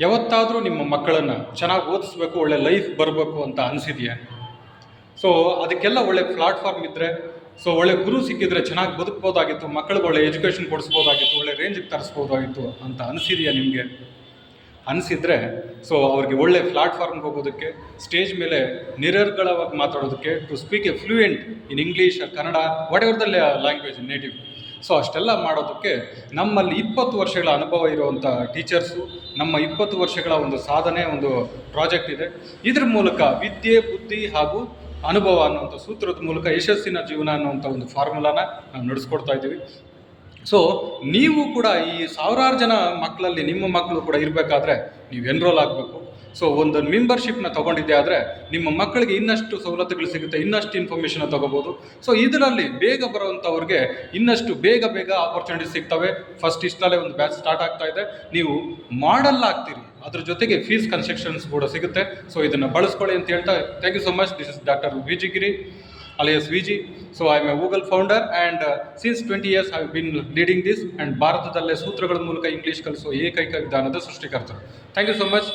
ಯಾವತ್ತಾದರೂ ನಿಮ್ಮ ಮಕ್ಕಳನ್ನು ಚೆನ್ನಾಗಿ ಓದಿಸ್ಬೇಕು, ಒಳ್ಳೆ ಲೈಫ್ ಬರಬೇಕು ಅಂತ ಅನಿಸಿದೆಯಾ? ಸೊ ಅದಕ್ಕೆಲ್ಲ ಒಳ್ಳೆ ಪ್ಲಾಟ್ಫಾರ್ಮ್ ಇದ್ದರೆ ಸೊ ಒಳ್ಳೆ ಗುರು ಸಿಕ್ಕಿದ್ರೆ ಚೆನ್ನಾಗಿ ಬದುಕ್ಬೋದಾಗಿತ್ತು ಮಕ್ಕಳಿಗೆ ಒಳ್ಳೆ ಎಜುಕೇಷನ್ ಕೊಡಿಸ್ಬೋದಾಗಿತ್ತು, ಒಳ್ಳೆ ರೇಂಜಿಗೆ ತರಿಸ್ಬೋದಾಗಿತ್ತು ಅಂತ ಅನಿಸಿದೆಯಾ ನಿಮಗೆ? ಅನಿಸಿದ್ರೆ ಸೊ ಅವ್ರಿಗೆ ಒಳ್ಳೆ ಪ್ಲಾಟ್ಫಾರ್ಮ್ಗೆ ಹೋಗೋದಕ್ಕೆ ಸ್ಟೇಜ್ ಮೇಲೆ ನಿರರ್ಗಳವಾಗಿ ಮಾತಾಡೋದಕ್ಕೆ to speak a fluent in English Kannada whatever the language native so ಅಷ್ಟೆಲ್ಲ ಮಾಡೋದಕ್ಕೆ ನಮ್ಮಲ್ಲಿ ಇಪ್ಪತ್ತು ವರ್ಷಗಳ ಅನುಭವ ಇರುವಂಥ ಟೀಚರ್ಸು ನಮ್ಮ ಇಪ್ಪತ್ತು ವರ್ಷಗಳ ಒಂದು ಸಾಧನೆ, ಒಂದು ಪ್ರಾಜೆಕ್ಟ್ ಇದೆ. ಇದ್ರ ಮೂಲಕ ವಿದ್ಯೆ, ಬುದ್ಧಿ ಹಾಗೂ ಅನುಭವ ಅನ್ನುವಂಥ ಸೂತ್ರದ ಮೂಲಕ ಯಶಸ್ಸಿನ ಜೀವನ ಅನ್ನುವಂಥ ಒಂದು ಫಾರ್ಮುಲಾನ ನಾವು ನಡೆಸ್ಕೊಡ್ತಾ ಇದ್ದೀವಿ. ಸೊ ನೀವು ಕೂಡ ಈ ಸಾವಿರಾರು ಜನ ಮಕ್ಕಳಲ್ಲಿ ನಿಮ್ಮ ಮಕ್ಕಳು ಕೂಡ ಇರಬೇಕಾದ್ರೆ ನೀವು ಎನ್ರೋಲ್ ಆಗಬೇಕು. ಸೊ ಒಂದು ಮೆಂಬರ್ಶಿಪ್ನ ತೊಗೊಂಡಿದ್ದೆ ಆದರೆ ನಿಮ್ಮ ಮಕ್ಕಳಿಗೆ ಇನ್ನಷ್ಟು ಸವಲತ್ತುಗಳು ಸಿಗುತ್ತೆ, ಇನ್ನಷ್ಟು ಇನ್ಫಾರ್ಮೇಷನ್ ತಗೋಬೋದು. ಸೊ ಇದರಲ್ಲಿ ಬೇಗ ಬರುವಂಥವ್ರಿಗೆ ಇನ್ನಷ್ಟು ಬೇಗ ಬೇಗ ಆಪರ್ಚುನಿಟಿ ಸಿಗ್ತವೆ. ಫಸ್ಟ್ ಇಷ್ಟಲ್ಲೇ ಒಂದು ಬ್ಯಾಚ್ ಸ್ಟಾರ್ಟ್ ಆಗ್ತಾ ಇದೆ. ನೀವು ಮಾಡಲ್ ಆಗ್ತೀರಿ. ಅದ್ರ ಜೊತೆಗೆ ಫೀಸ್ ಕನ್ಸ್ಟ್ರಕ್ಷನ್ಸ್ ಕೂಡ ಸಿಗುತ್ತೆ. ಸೊ ಇದನ್ನು ಬಳಸ್ಕೊಳ್ಳಿ ಅಂತ ಹೇಳ್ತಾ thank you so much this is doctor Vijigiri. V G so I am a Google founder and 20 twenty years have been leading this and ಭಾರತದಲ್ಲೇ ಸೂತ್ರಗಳ ಮೂಲಕ ಇಂಗ್ಲೀಷ್ ಕಲಿಸುವ ಏಕೈಕ ವಿಧಾನದ ಸೃಷ್ಟಿಕರ್ತರು. Thank you so much